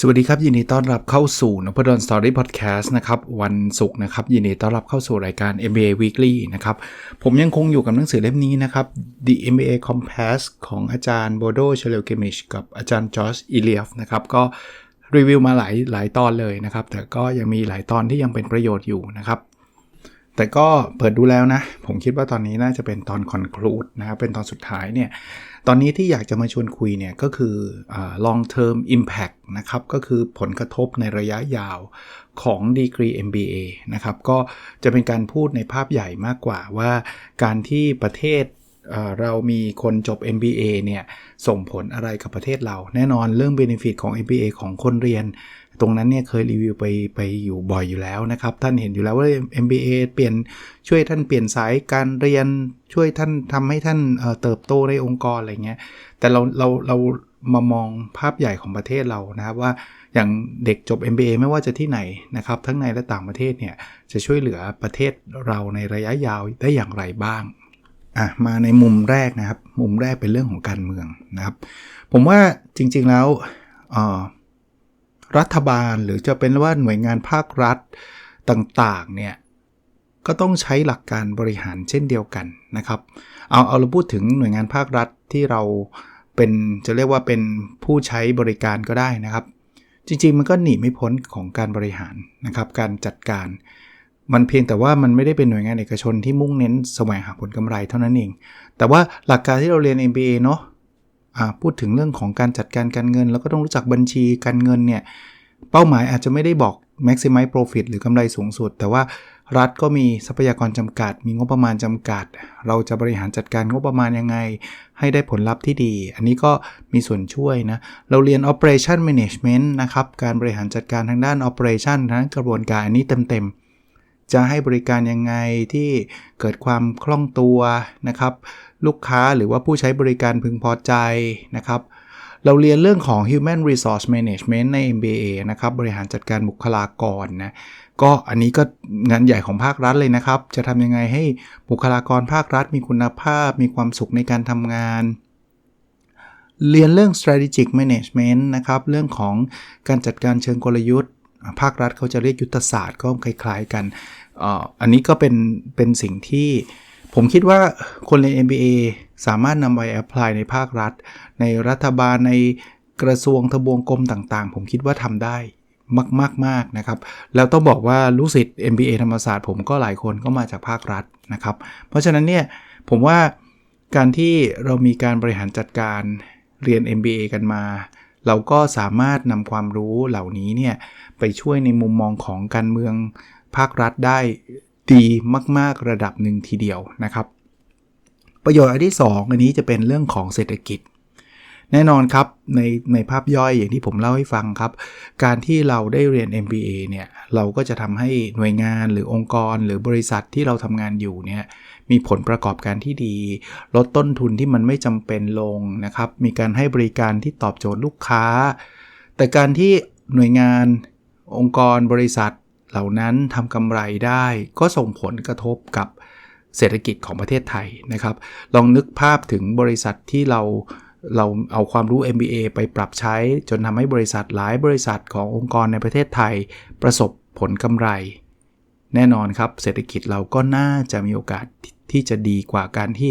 สวัสดีครับ ยินดีต้อนรับเข้าสู่นพดลสตอรี่พอดแคสต์นะครับ วันศุกร์นะครับ ยินดีต้อนรับเข้าสู่รายการ MBA Weekly นะครับ ผมยังคงอยู่กับหนังสือเล่มนี้นะครับ The MBA Compass ของอาจารย์โบโดเชเลเกมิชกับอาจารย์จอร์จอิเลียฟนะครับ ก็รีวิวมาหลายหลายตอนเลยนะครับ แต่ก็ยังมีหลายตอนที่ยังเป็นประโยชน์อยู่นะครับ แต่ก็เปิดดูแล้วนะ ผมคิดว่าตอนนี้น่าจะเป็นตอนคอนคลูดนะครับเป็นตอนสุดท้ายเนี่ย ตอนนี้ที่อยากจะมาชวนคุยเนี่ยก็คืออ long term impact นะครับ ก็คือผลกระทบในระยะยาวของดีกรี MBA นะครับ ก็จะเป็นการพูดในภาพใหญ่มากกว่าว่าการที่ประเทศเรามีคนจบ MBA เนี่ย ส่งผลอะไรกับประเทศเรา แน่นอนเรื่อง Benefit ของ MBA ของคนเรียน ตรงนั้นเนี่ยเคยรีวิวไปไปอยู่บ่อยอยู่แล้วนะครับ ท่านเห็นอยู่แล้วว่า MBA เปลี่ยนช่วยท่านเปลี่ยนสายการเรียนช่วยท่านทำให้ท่านเติบโตในองค์กรอะไรเงี้ยแต่เราเราเรามามองภาพใหญ่ของประเทศเรานะครับว่าอย่างเด็กจบ MBA ไม่ว่าจะที่ไหนนะครับ ทั้งในและต่างประเทศเนี่ยจะช่วยเหลือประเทศเราในระยะยาวได้อย่างไรบ้างอะมาในมุมแรกนะครับ มุมแรกเป็นเรื่องของการเมืองนะครับ ผมว่าจริงๆแล้ว รัฐบาลหรือจะเป็นว่าหน่วยงานภาครัฐต่างๆเนี่ยก็ต้องใช้หลักการบริหารเช่นเดียวกันนะครับ เอาเอาเราพูดถึงหน่วยงานภาครัฐที่เราเป็นจะเรียกว่าเป็นผู้ใช้บริการก็ได้นะครับ จริงๆ มันก็หนีไม่พ้นของการบริหารนะครับ การจัดการ มันเพียงแต่ว่ามันไม่ได้เป็นหน่วยงานเอกชนที่มุ่งเน้นแสวงหาผลกำไรเท่านั้นเอง แต่ว่าหลักการที่เราเรียน MBA เนาะ พูดถึงเรื่องของการจัดการการเงิน แล้วก็ต้องรู้จักบัญชีการเงินเนี่ยเป้าหมายอาจจะไม่ได้บอก maximize profit หรือกำไรสูงสุด แต่ว่ารัฐก็มีทรัพยากรจำกัด มีงบประมาณจำกัด เราจะบริหารจัดการงบประมาณยังไง ให้ได้ผลลัพธ์ที่ดี อันนี้ก็มีส่วนช่วยนะ เราเรียน operation management นะครับ การบริหารจัดการทางด้าน operation ทั้งกระบวนการอันนี้เต็มๆ จะให้บริการยังไงที่เกิดความคล่องตัวนะครับ ลูกค้าหรือว่าผู้ใช้บริการพึงพอใจนะครับ เราเรียนเรื่องของ Human Resource Management ใน MBA นะครับ บริหารจัดการบุคลากรนะก็อันนี้ก็งานใหญ่ของภาครัฐเลยนะครับ จะทำยังไงให้บุคลากรภาครัฐมีคุณภาพ มีความสุขในการทำงานเรียนเรื่อง strategic management นะครับ เรื่องของการจัดการเชิงกลยุทธ์ ภาครัฐเขาจะเรียกยุทธศาสตร์ก็คล้าย ๆ กันอันนี้ก็เป็นเป็นสิ่งที่ผมคิดว่าคนเรียน MBA สามารถนำไปแอพพลายในภาครัฐ ในรัฐบาลในกระทรวงทบวงกรมต่างๆ ผมคิดว่าทำได้มากๆนะครับ แล้วต้องบอกว่าลูกศิษย์ MBA ธรรมศาสตร์ผมก็หลายคนก็มาจากภาครัฐนะครับ เพราะฉะนั้นเนี่ยผมว่าการที่เรามีการบริหารจัดการเรียน MBA กันมา เราก็สามารถนำความรู้เหล่านี้เนี่ยไปช่วยในมุมมองของการเมืองภาครัฐได้ดีมาก ๆ ระดับหนึ่งทีเดียวนะครับ ประโยชน์อันที่ 2 อันนี้จะเป็นเรื่องของเศรษฐกิจ แน่นอนครับในในภาพย่อยอย่างที่ผมเล่าให้ฟังครับ การที่เราได้เรียน MBA เนี่ยเราก็จะทำให้หน่วยงานหรือองค์กรหรือบริษัทที่เราทำงานอยู่เนี่ย มีผลประกอบการที่ดี ลดต้นทุนที่มันไม่จำเป็นลงนะครับ มีการให้บริการที่ตอบโจทย์ลูกค้า แต่การที่หน่วยงานองค์กรบริษัทเหล่านั้นทำกำไรได้ ก็ส่งผลกระทบกับเศรษฐกิจของประเทศไทยนะครับ ลองนึกภาพถึงบริษัทที่เราเราเอาความรู้ MBA ไปปรับใช้ จนทำให้บริษัทหลายบริษัทขององค์กรในประเทศไทย ประสบผลกำไร แน่นอนครับเศรษฐกิจเราก็น่าจะมีโอกาสที่จะดีกว่าการที่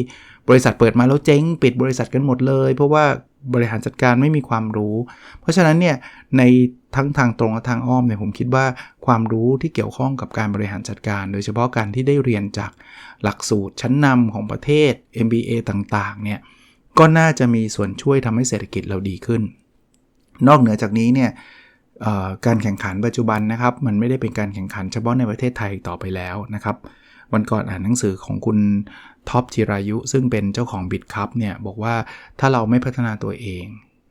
บริษัทเปิดมาแล้วเจ๊งปิดบริษัทกันหมดเลย เพราะว่าบริหารจัดการไม่มีความรู้ เพราะฉะนั้นเนี่ยในทั้งทางตรงและทางอ้อมเนี่ยผมคิดว่าความรู้ที่เกี่ยวข้องกับการบริหารจัดการ โดยเฉพาะการที่ได้เรียนจากหลักสูตรชั้นนำของประเทศ MBA ต่างๆเนี่ยก็น่าจะมีส่วนช่วยทำให้เศรษฐกิจเราดีขึ้น นอกเหนือจากนี้เนี่ย การแข่งขันปัจจุบันนะครับ มันไม่ได้เป็นการแข่งขันเฉพาะในประเทศไทยต่อไปแล้วนะครับ วันก่อนอ่านหนังสือของคุณท็อปจิรายุ ซึ่งเป็นเจ้าของบิตคัพเนี่ยบอกว่าถ้าเราไม่พัฒนาตัวเอง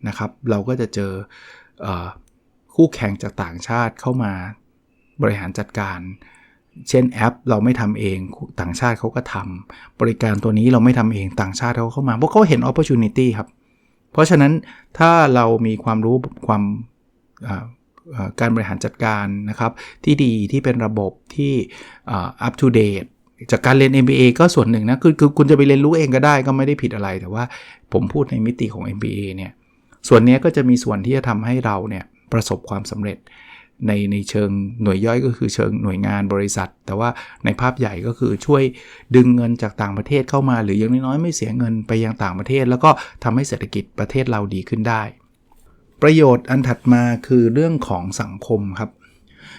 นะครับ เราก็จะเจออคู่แข่งจากต่างชาติเข้ามาบริหารจัดการ เช่นแอปเราไม่ทำเองต่างชาติเขาก็ทำบริการตัวนี้เราไม่ทำเองต่างชาติเขาเข้ามาเพราะเขาเห็น opportunity ครับเพราะฉะนั้นถ้าเรามีความรู้ความ การบริหารจัดการนะครับที่ดีที่เป็นระบบที่ up to date จากการเรียน MBA ก็ส่วนหนึ่งนะคือคือคุณจะไปเรียนรู้เองก็ได้ก็ไม่ได้ผิดอะไร แต่ว่าผมพูดในมิติของ MBA เนี่ยส่วนนี้ก็จะมีส่วนที่จะทำให้เราเนี่ยประสบความสำเร็จในในเชิงหน่วยย่อยก็คือเชิงหน่วยงานบริษัท แต่ว่าในภาพใหญ่ก็คือช่วยดึงเงินจากต่างประเทศเข้ามา หรืออย่างน้อยๆไม่เสียเงินไปยังต่างประเทศ แล้วก็ทำให้เศรษฐกิจประเทศเราดีขึ้นได้ ประโยชน์อันถัดมาคือเรื่องของสังคมครับ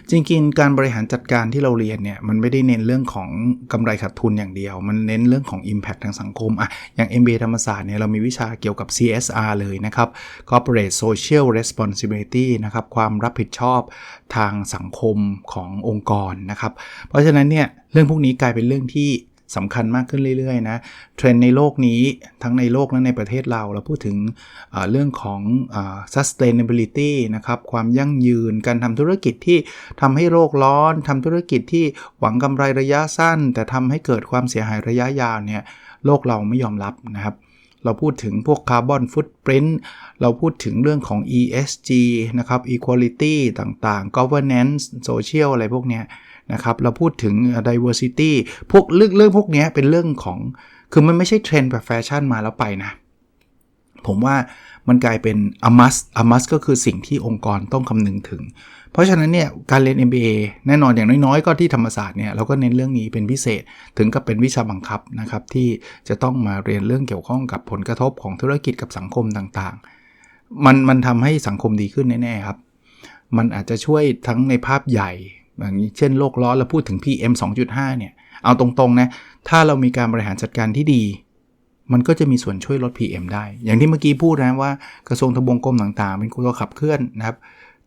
จริงๆ การบริหารจัดการที่เราเรียนเนี่ยมันไม่ได้เน้นเรื่องของกำไรขาดทุนอย่างเดียว มันเน้นเรื่องของ Impact ทางสังคมอะอย่าง MBA ธรรมศาสตร์เนี่ยเรามีวิชาเกี่ยวกับ CSR เลยนะครับ Corporate Social Responsibility นะครับความรับผิดชอบทางสังคมขององค์กรนะครับ เพราะฉะนั้นเนี่ยเรื่องพวกนี้กลายเป็นเรื่องที่ สำคัญมากขึ้นเรื่อยๆนะเทรนในโลกนี้ทั้งในโลกและในประเทศเรา เราพูดถึงเรื่องของ sustainability นะครับความยั่งยืนการทำธุรกิจที่ทำให้โลกร้อนทำธุรกิจที่หวังกำไรระยะสั้น แต่ทำให้เกิดความเสียหายระยะยาวเนี่ยโลกเราไม่ยอมรับนะครับเราพูดถึงพวกคาร์บอนฟุตปรินต์เราพูดถึงเรื่องของ ESG นะครับ equality ต่างๆ governance social อะไรพวกเนี้ย นะครับเราพูดถึง diversity พวกเรื่องเรื่องพวกนี้เป็นเรื่องของ คือมันไม่ใช่เทรนด์แบบแฟชั่นมาแล้วไปนะ ผมว่ามันกลายเป็น a must a must ก็คือสิ่งที่องค์กรต้องคำนึงถึง เพราะฉะนั้นเนี่ยการเรียน MBA แน่นอนอย่างน้อยๆ ก็ที่ธรรมศาสตร์เนี่ยเราก็เน้นเรื่องนี้เป็นพิเศษถึงกับเป็นวิชาบังคับนะครับ ที่จะต้องมาเรียนเรื่องเกี่ยวข้องกับผลกระทบของธุรกิจกับสังคมต่างๆ มันมันทำให้สังคมดีขึ้นแน่ๆครับ มันอาจจะช่วยทั้งในภาพใหญ่ อย่างนี้เช่นโลกร้อนเราพูดถึง PM 2.5 เนี่ย เอาตรงๆนะ ถ้าเรามีการบริหารจัดการที่ดี มันก็จะมีส่วนช่วยลด PM ได้ อย่างที่เมื่อกี้พูดนะว่ากระทรวงทบวงกรมต่างๆ เป็นตัวขับเคลื่อนนะครับ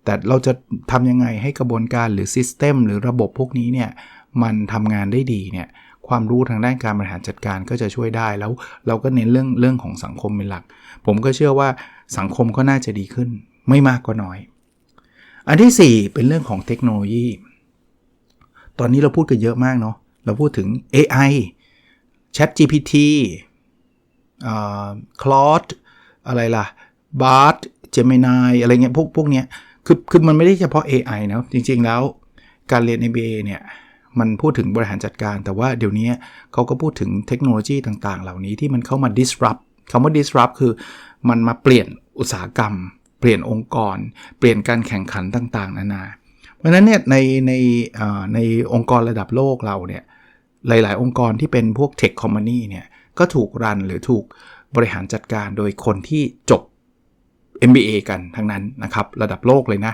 แต่เราจะทำยังไงให้กระบวนการหรือซิสเต็มหรือระบบพวกนี้เนี่ย มันทำงานได้ดีเนี่ยความรู้ทางด้านการบริหารจัดการก็จะช่วยได้แล้ว เราก็เน้นเรื่องเรื่องของสังคมเป็นหลัก ผมก็เชื่อว่าสังคมก็น่าจะดีขึ้น ไม่มากก็น้อย อันที่ 4 เป็นเรื่องของเทคโนโลยี ตอนนี้เราพูดกันเยอะมากเนาะเราพูดถึง AI Chat GPT อ่า Claude อะไรล่ะ Bard Gemini อะไรเงี้ยพวกพวกเนี้ยคือคือมันไม่ได้เฉพาะ AI นะจริง ๆ แล้วการเรียน MBA เนี่ยมันพูดถึงบริหารจัดการ แต่ว่าเดี๋ยวนี้เขาก็พูดถึงเทคโนโลยีต่างๆ เหล่านี้ที่มันเข้ามา disrupt คำว่า disrupt คือมันมาเปลี่ยนอุตสาหกรรม เปลี่ยนองค์กร เปลี่ยนการแข่งขันต่างๆ นานา เพราะนั้นเนี่ยในในในองค์กรระดับโลกเราเนี่ยหลาย ๆ องค์กรที่เป็นพวกเทคคอมมานีเนี่ยก็ถูกรันหรือถูกบริหารจัดการโดยคนที่จบ MBA กันทั้งนั้นนะครับ ระดับโลกเลยนะ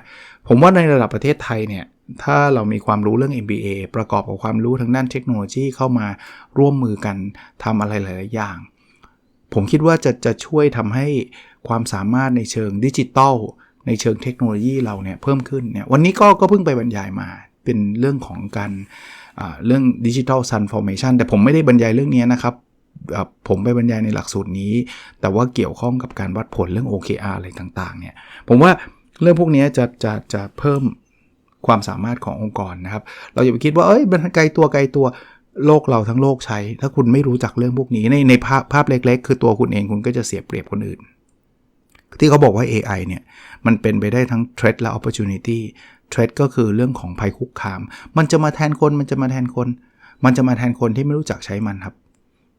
ผมว่าในระดับประเทศไทยเนี่ยถ้าเรามีความรู้เรื่อง MBA ประกอบกับความรู้ทางด้านเทคโนโลยีเข้ามาร่วมมือกันทำอะไรหลาย ๆ อย่าง ผมคิดว่าจะจะช่วยทำให้ความสามารถในเชิงดิจิตอล ในเชิงเทคโนโลยีเราเนี่ยเพิ่มขึ้นเนี่ยวันนี้ก็ก็เพิ่งไปบรรยายมาเป็นเรื่องของการเรื่องดิจิทัลซันฟอร์เมชันแต่ผมไม่ได้บรรยายเรื่องนี้นะครับ ผมไปบรรยายในหลักสูตรนี้ แต่ว่าเกี่ยวข้องกับการวัดผลเรื่อง OKR อะไรต่างๆเนี่ยผมว่าเรื่องพวกนี้จะจะจะเพิ่มความสามารถขององค์กรนะครับ เราอย่าไปคิดว่าเอ้ยมันไกลตัวไกลตัวโลกเราทั้งโลกใช้ ถ้าคุณไม่รู้จักเรื่องพวกนี้ในในภาพภาพเล็ก ๆ คือตัวคุณเองคุณก็จะเสียเปรียบคนอื่น ที่เขาบอกว่า AI เนี่ยมันเป็นไปได้ทั้ง threat และ opportunity threat ก็คือเรื่องของภัยคุกคาม มันจะมาแทนคนมันจะมาแทนคน มันจะมาแทนคนที่ไม่รู้จักใช้มันครับ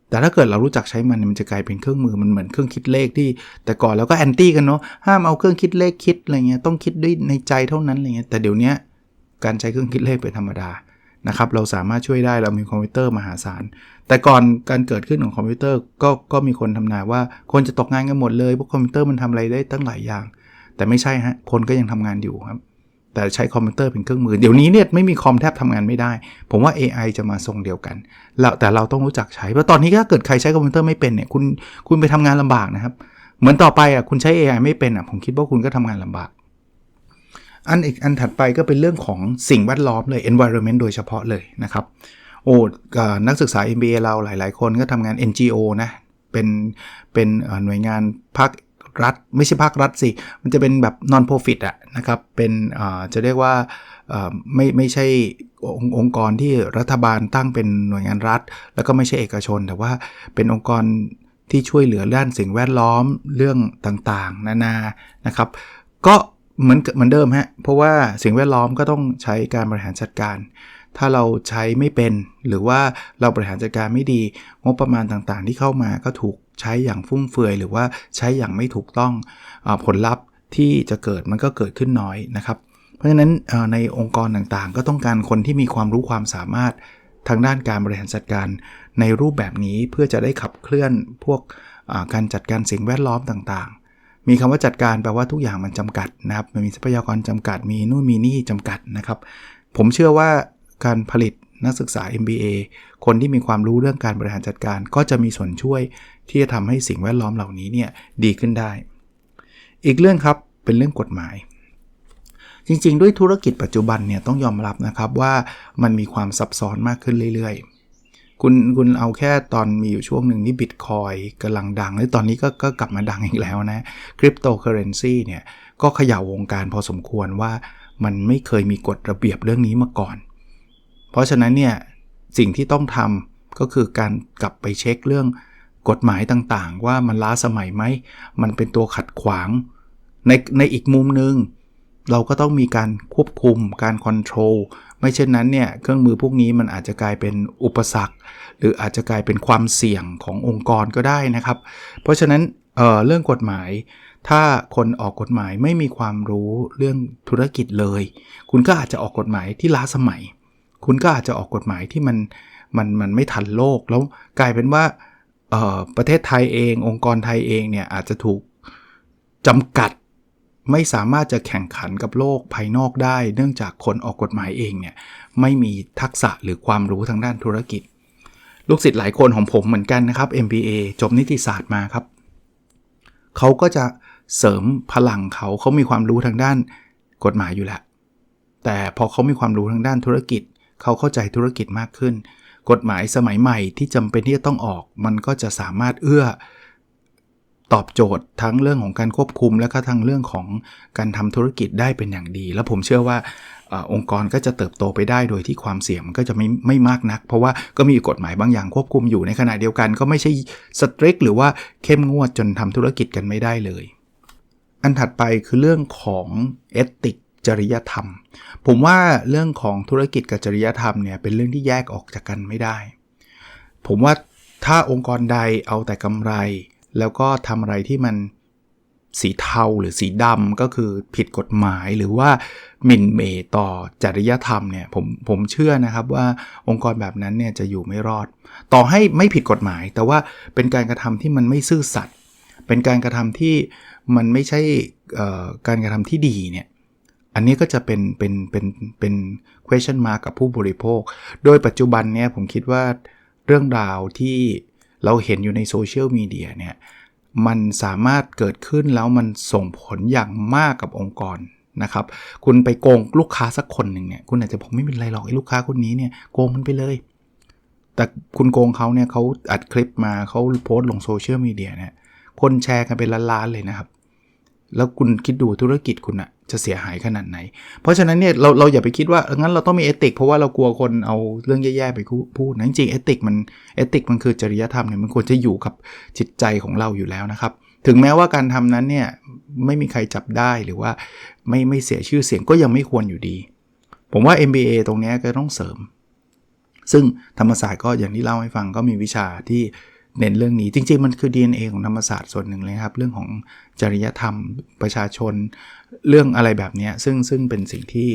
แต่ถ้าเกิดเรารู้จักใช้มันมันจะกลายเป็นเครื่องมือมันเหมือนเครื่องคิดเลขที่ แต่ก่อนเราก็แอนตี้กันเนาะห้ามเอาเครื่องคิดเลขคิดอะไรเงี้ยต้องคิดด้วยในใจเท่านั้นอะไรเงี้ยแต่เดี๋ยวนี้การใช้เครื่องคิดเลขเป็นธรรมดานะครับเราสามารถช่วยได้เรามีคอมพิวเตอร์มหาศาล แต่ก่อนการเกิดขึ้นของคอมพิวเตอร์ก็ก็มีคนทำนายว่าคนจะตกงานกันหมดเลยเพราะคอมพิวเตอร์มันทำอะไรได้ตั้งหลายอย่าง แต่ไม่ใช่ฮะ คนก็ยังทำงานอยู่ครับ แต่ใช้คอมพิวเตอร์เป็นเครื่องมือ เดี๋ยวนี้เนี่ยไม่มีคอมแทบทำงานไม่ได้ ผมว่า AI จะมาทรงเดียวกันแล้วแต่เราต้องรู้จักใช้ เพราะตอนนี้ถ้าเกิดใครใช้คอมพิวเตอร์ไม่เป็นเนี่ย คุณคุณไปทำงานลำบากนะครับ เหมือนต่อไปอะคุณใช้ AI ไม่เป็นอะผมคิดว่าคุณก็ทำงานลำบาก อันอีกอันถัดไปก็เป็นเรื่องของสิ่งแวดล้อมเลย environment โดยเฉพาะเลยนะครับ โอ้นักศึกษา MBA เราหลาย ๆ คนก็ทำงาน NGO นะ เป็นเป็นหน่วยงานภาครัฐ ไม่ใช่ภาครัฐสิ มันจะเป็นแบบ non profit อะนะครับ เป็นจะเรียกว่าไม่ไม่ใช่องค์กรที่รัฐบาลตั้งเป็นหน่วยงานรัฐ แล้วก็ไม่ใช่เอกชน แต่ว่าเป็นองค์กรที่ช่วยเหลือด้านสิ่งแวดล้อมเรื่องต่างๆ นานานะครับ ก็เหมือนเหมือนเดิมฮะเพราะว่าสิ่งแวดล้อมก็ต้องใช้การบริหารจัดการ ถ้าเราใช้ไม่เป็น หรือว่าเราบริหารจัดการไม่ดี งบประมาณต่างๆ ที่เข้ามาก็ถูกใช้อย่างฟุ่มเฟือยหรือว่าใช้อย่างไม่ถูกต้องอผลลัพธ์ที่จะเกิดมันก็เกิดขึ้นน้อยนะครับ เพราะฉะนั้นในองค์กรต่างๆ ก็ต้องการคนที่มีความรู้ความสามารถทางด้านการบริหารจัดการในรูปแบบนี้เพื่อจะได้ขับเคลื่อนพวกการจัดการสิ่งแวดล้อมต่างๆ มีคำว่าจัดการแปลว่าทุกอย่างมันจำกัดนะครับ มันมีทรัพยากรจำกัด มีนู่นมีนี่จำกัดนะครับ ผมเชื่อว่า การผลิตนักศึกษา MBA คนที่มีความรู้เรื่องการบริหารจัดการ ก็จะมีส่วนช่วยที่จะทำให้สิ่งแวดล้อมเหล่านี้เนี่ยดีขึ้นได้ อีกเรื่องครับเป็นเรื่องกฎหมาย จริงๆ ด้วยธุรกิจปัจจุบันเนี่ยต้องยอมรับนะครับว่ามันมีความซับซ้อนมากขึ้นเรื่อยๆ คุณคุณเอาแค่ตอนมีอยู่ช่วงหนึ่งที่บิตคอยกำลังดังแล้วตอนนี้ก็ก็กลับมาดังอีกแล้วนะคริปโตเคอเรนซีเนี่ยก็เขย่าวงการพอสมควรว่ามันไม่เคยมีกฎระเบียบเรื่องนี้มาก่อนเพราะฉะนั้นเนี่ยสิ่งที่ต้องทำก็คือการกลับไปเช็คเรื่องกฎหมายต่างๆ ว่ามันล้าสมัยไหม มันเป็นตัวขัดขวาง ในในอีกมุมหนึ่งเราก็ต้องมีการควบคุมการคอนโทรลไม่เช่นนั้นเนี่ยเครื่องมือพวกนี้มันอาจจะกลายเป็นอุปสรรค หรืออาจจะกลายเป็นความเสี่ยงขององค์กรก็ได้นะครับ เพราะฉะนั้นเเรื่องกฎหมาย ถ้าคนออกกฎหมายไม่มีความรู้เรื่องธุรกิจเลย คุณก็อาจจะออกกฎหมายที่ล้าสมัย คุณก็อาจจะออกกฎหมายที่มันมันมันไม่ทันโลก แล้วกลายเป็นว่าประเทศไทยเอง องค์กรไทยเองเนี่ยอาจจะถูกจำกัดไม่สามารถจะแข่งขันกับโลกภายนอกได้ เนื่องจากคนออกกฎหมายเองเนี่ยไม่มีทักษะหรือความรู้ทางด้านธุรกิจ ลูกศิษย์หลายคนของผมเหมือนกันนะครับ MBA จบนิติศาสตร์มาครับ เขาก็จะเสริมพลังเขาเขามีความรู้ทางด้านกฎหมายอยู่แล้วแต่พอเขามีความรู้ทางด้านธุรกิจ เขาเข้าใจธุรกิจมากขึ้น กฎหมายสมัยใหม่ที่จำเป็นที่จะต้องออก มันก็จะสามารถเอื้อ ตอบโจทย์ทั้งเรื่องของการควบคุม และก็ทั้งเรื่องของการทำธุรกิจได้เป็นอย่างดี แล้วผมเชื่อว่าอองค์กรก็จะเติบโตไปได้โดยที่ความเสี่ยงมันก็จะไม่ไม่มากนัก เพราะว่าก็มีกฎหมายบางอย่างควบคุมอยู่ในขณะเดียวกัน ก็ไม่ใช่สตริกหรือว่าเข้มงวดจนทำธุรกิจกันไม่ได้เลย อันถัดไปคือเรื่องของเอติก จริยธรรม ผมว่าเรื่องของธุรกิจกับจริยธรรมเนี่ยเป็นเรื่องที่แยกออกจากกันไม่ได้ ผมว่าถ้าองค์กรใดเอาแต่กำไร แล้วก็ทำอะไรที่มันสีเทาหรือสีดำก็คือผิดกฎหมายหรือว่าหมิ่นเมย์ต่อจริยธรรมเนี่ยผมผมเชื่อนะครับว่าองค์กรแบบนั้นเนี่ยจะอยู่ไม่รอด ต่อให้ไม่ผิดกฎหมาย แต่ว่าเป็นการกระทำที่มันไม่ซื่อสัตย์เป็นการกระทำที่มันไม่ใช่การกระทำที่ดีเนี่ย อันนี้ก็จะเป็นเป็นเป็นเป็น question mark กับผู้บริโภค โดยปัจจุบันเนี่ยผมคิดว่าเรื่องราวที่เราเห็นอยู่ในโซเชียลมีเดียเนี่ยมันสามารถเกิดขึ้นแล้วมันส่งผลอย่างมากกับองค์กรนะครับ คุณไปโกงลูกค้าสักคนหนึ่งเนี่ย คุณอาจจะผมไม่เป็นไรหรอกไอ้ลูกค้าคนนี้เนี่ยโกงมันไปเลย แต่คุณโกงเขาเนี่ยเขาอัดคลิปมาเขาโพสต์ลงโซเชียลมีเดียเนี่ย คนแชร์กันเป็นล้านๆเลยนะครับ แล้วคุณคิดดูธุรกิจคุณอะ จะเสียหายขนาดไหน เพราะฉะนั้นเนี่ยเราเราอย่าไปคิดว่างั้นเราต้องมีเอติกเพราะว่าเรากลัวคนเอาเรื่องแย่ๆไปพูดนะจริงเอติกมันเอติกมันคือจริยธรรมเนี่ยมันควรจะอยู่กับจิตใจของเราอยู่แล้วนะครับ ถึงแม้ว่าการทำนั้นเนี่ยไม่มีใครจับได้หรือว่าไม่ไม่เสียชื่อเสียงก็ยังไม่ควรอยู่ดี ผมว่า MBA ตรงนี้ก็ต้องเสริม ซึ่งธรรมศาสตร์ก็อย่างที่เล่าให้ฟังก็มีวิชาที่เน้นเรื่องนี้จริงๆ มันคือ DNA ของธรรมศาสตร์ส่วนหนึ่งเลยครับ เรื่องของ จริยธรรม ประชาชน เรื่องอะไรแบบนี้ซึ่งซึ่งเป็นสิ่งที่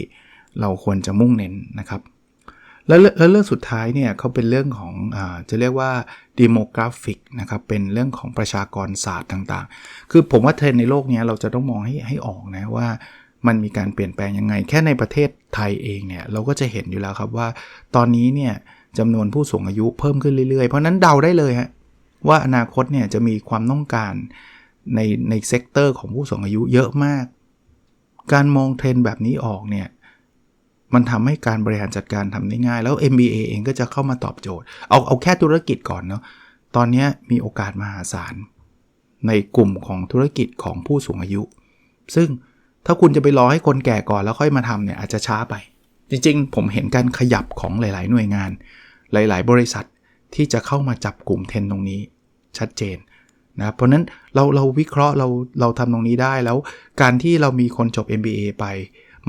เราควรจะมุ่งเน้นนะครับ แล้วแล้วเรื่องสุดท้ายเนี่ยเขาเป็นเรื่องของอจะเรียกว่าดิโมกราฟิกนะครับเป็นเรื่องของประชากรศาสตร์ต่างๆ คือผมว่าเทรนในโลกนี้เราจะต้องมองให้ให้ออกนะว่ามันมีการเปลี่ยนแปลงยังไง แค่ในประเทศไทยเองเนี่ยเราก็จะเห็นอยู่แล้วครับว่า ตอนนี้เนี่ยจำนวนผู้สูงอายุเพิ่มขึ้นเรื่อยๆ เพราะนั้นเดาได้เลยฮะว่าอนาคตเนี่ยจะมีความต้องการ ในในเซกเตอร์ของผู้สูงอายุเยอะมาก การมองเทรนแบบนี้ออกเนี่ยมันทำให้การบริหารจัดการทำได้ง่าย แล้ว MBA เองก็จะเข้ามาตอบโจทย์ เอาเอาแค่ธุรกิจก่อนเนาะตอนนี้มีโอกาสมหาศาล ในกลุ่มของธุรกิจของผู้สูงอายุ ซึ่งถ้าคุณจะไปรอให้คนแก่ก่อนแล้วค่อยมาทำเนี่ยอาจจะช้าไป จริงๆ ผมเห็นการขยับของหลาย ๆ หน่วยงาน หลาย ๆ บริษัทที่จะเข้ามาจับกลุ่มเทรนตรงนี้ชัดเจน นะเพราะฉะนั้นเราเราวิเคราะห์เราเราทำตรงนี้ได้แล้ว การที่เรามีคนจบ MBA ไป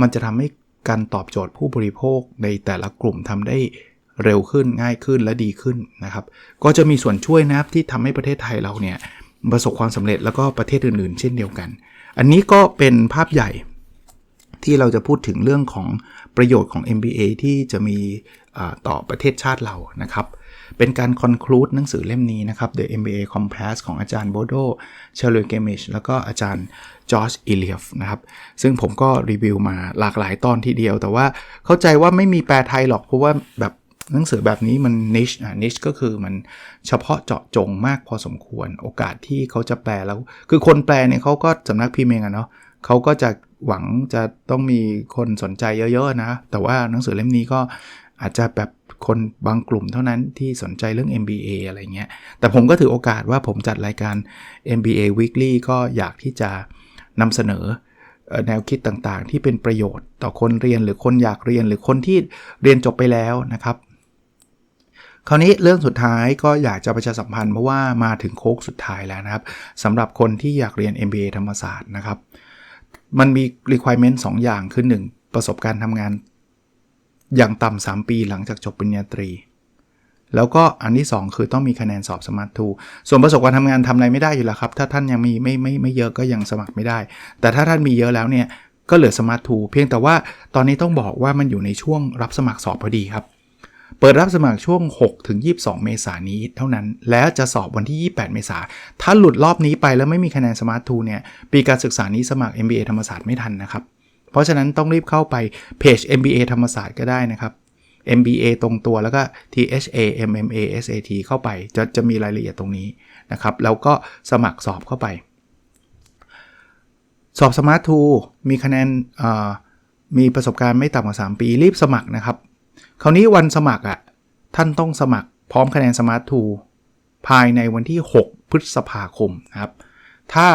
มันจะทำให้การตอบโจทย์ผู้บริโภคในแต่ละกลุ่มทำได้เร็วขึ้นง่ายขึ้นและดีขึ้นนะครับ ก็จะมีส่วนช่วยนะครับที่ทำให้ประเทศไทยเราเนี่ยประสบความสำเร็จแล้วก็ประเทศอื่นๆ เช่นเดียวกัน อันนี้ก็เป็นภาพใหญ่ที่เราจะพูดถึงเรื่องของ ประโยชน์ของ MBA ที่จะมีต่อประเทศชาติเรานะครับ เป็นการ conclude หนังสือเล่มนี้นะครับ The MBA Compass ของอาจารย์โบโดเชลเลเกมิชแล้วก็อาจารย์จอร์จอิเลียฟนะครับ ซึ่งผมก็รีวิวมาหลากหลายตอนทีเดียว แต่ว่าเข้าใจว่าไม่มีแปลไทยหรอกเพราะว่าแบบหนังสือแบบนี้มัน niche อะ niche ก็คือมันเฉพาะเจาะจงมากพอสมควร โอกาสที่เขาจะแปลแล้ว คือคนแปลเนี่ยเขาก็สำนักพิมพ์เองอะเนาะเขาก็จะ หวังจะต้องมีคนสนใจเยอะๆนะ แต่ว่าหนังสือเล่มนี้ก็อาจจะแบบคนบางกลุ่มเท่านั้นที่สนใจเรื่อง MBA อะไรเงี้ย แต่ผมก็ถือโอกาสว่าผมจัดรายการ MBA Weekly ก็อยากที่จะนำเสนอแนวคิดต่างๆ ที่เป็นประโยชน์ต่อคนเรียนหรือคนอยากเรียนหรือคนที่เรียนจบไปแล้วนะครับ คราวนี้เรื่องสุดท้ายก็อยากจะประชาสัมพันธ์เพราะว่ามาถึงโค้งสุดท้ายแล้วนะครับสำหรับคนที่อยากเรียน MBA ธรรมศาสตร์นะครับ มันมี requirement 2 อย่างคือ 1 ประสบการณ์ทำงาน อย่างต่ำ3ปีหลังจากจบปริญญาตรี แล้วก็อันที่ 2 คือต้องมีคะแนนสอบสมาร์ททูส่วนประสบการณ์ทำงานทำอะไรไม่ได้อยู่แล้วครับ ถ้าท่านยังมีไม่ไม่ไม่เยอะก็ยังสมัครไม่ได้ แต่ถ้าท่านมีเยอะแล้วเนี่ยก็เหลือสมาร์ททูเพียงแต่ว่าตอนนี้ต้องบอกว่ามันอยู่ในช่วงรับสมัครสอบพอดีครับ เปิดรับสมัครช่วง6ถึง22 เมษายนนี้เท่านั้น แล้วจะสอบวันที่ 28 เมษายนถ้าหลุดรอบนี้ไปแล้วไม่มีคะแนนสมาร์ททูเนี่ยปีการศึกษานี้สมัคร MBA ธรรมศาสตร์ไม่ทันนะครับ เพราะฉะนั้นต้องรีบเข้าไปเพจ MBA ธรรมศาสตร์ก็ได้นะครับ MBA ตรงตัวแล้วก็ THA MMA SAT เข้าไปจะจะมีรายละเอียดตรงนี้นะครับ แล้วก็สมัครสอบเข้าไป สอบสมาร์ททูมีคะแนนมีประสบการณ์ไม่ต่ำกว่า 3 ปีรีบสมัครนะครับ คราวนี้วันสมัครอะท่านต้องสมัครพร้อมคะแนนสมาร์ททูภายในวันที่ 6 พฤษภาคมนะครับ ถ้า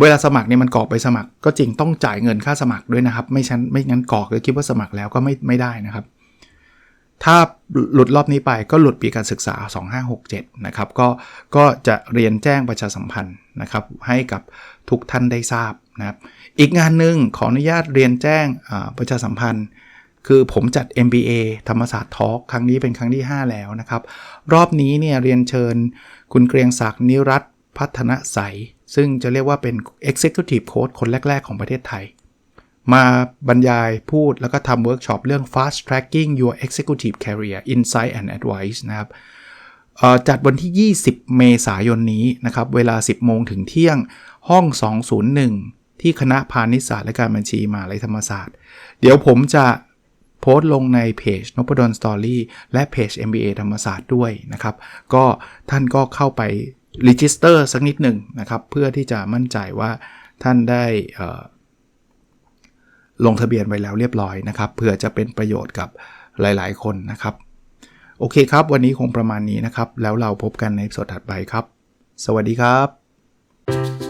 เวลาสมัครเนี่ยมันกรอกไปสมัคร ก็จริงต้องจ่ายเงินค่าสมัครด้วยนะครับ ไม่ชั้นไม่งั้นกรอกแล้วคิดว่าสมัครแล้วก็ไม่ไม่ได้นะครับ ถ้าหลุดรอบนี้ไปก็หลุดปีการศึกษา 2567 นะครับ ก็ก็จะเรียนแจ้งประชาสัมพันธ์นะครับ ให้กับทุกท่านได้ทราบนะครับ อีกงานหนึ่งขออนุญาตเรียนแจ้งประชาสัมพันธ์ คือผมจัด MBA ธรรมศาสตร์ทอล์กครั้งนี้เป็นครั้งที่ 5 แล้วนะครับ รอบนี้เนี่ยเรียนเชิญคุณเกรียงศักดิ์นิรัตพัฒนใส ซึ่งจะเรียกว่าเป็น Executive Coach คนแรก ๆ ของประเทศไทย มาบรรยายพูดแล้วก็ทำเวิร์กช็อปเรื่อง Fast Tracking Your Executive Career Insight and Advice นะครับจัดวันที่ 20 เมษายนนี้นะครับ เวลา 10 โมงถึงเที่ยง ห้อง 201 ที่คณะพาณิชยศาสตร์และการบัญชีมหาลัยธรรมศาสตร์ เดี๋ยวผมจะ โพสต์ลงในเพจนพดลสตอรี่และเพจ MBA ธรรมศาสตร์ด้วยนะครับ ก็ท่านก็เข้าไปรีจิสเตอร์สักนิดหนึ่งนะครับ เพื่อที่จะมั่นใจว่าท่านได้ลงทะเบียนไว้แล้วเรียบร้อยนะครับเพื่อจะเป็นประโยชน์กับหลาย ๆ คนนะครับ โอเคครับ วันนี้คงประมาณนี้นะครับ แล้วเราพบกันในสดถัดไปครับ สวัสดีครับ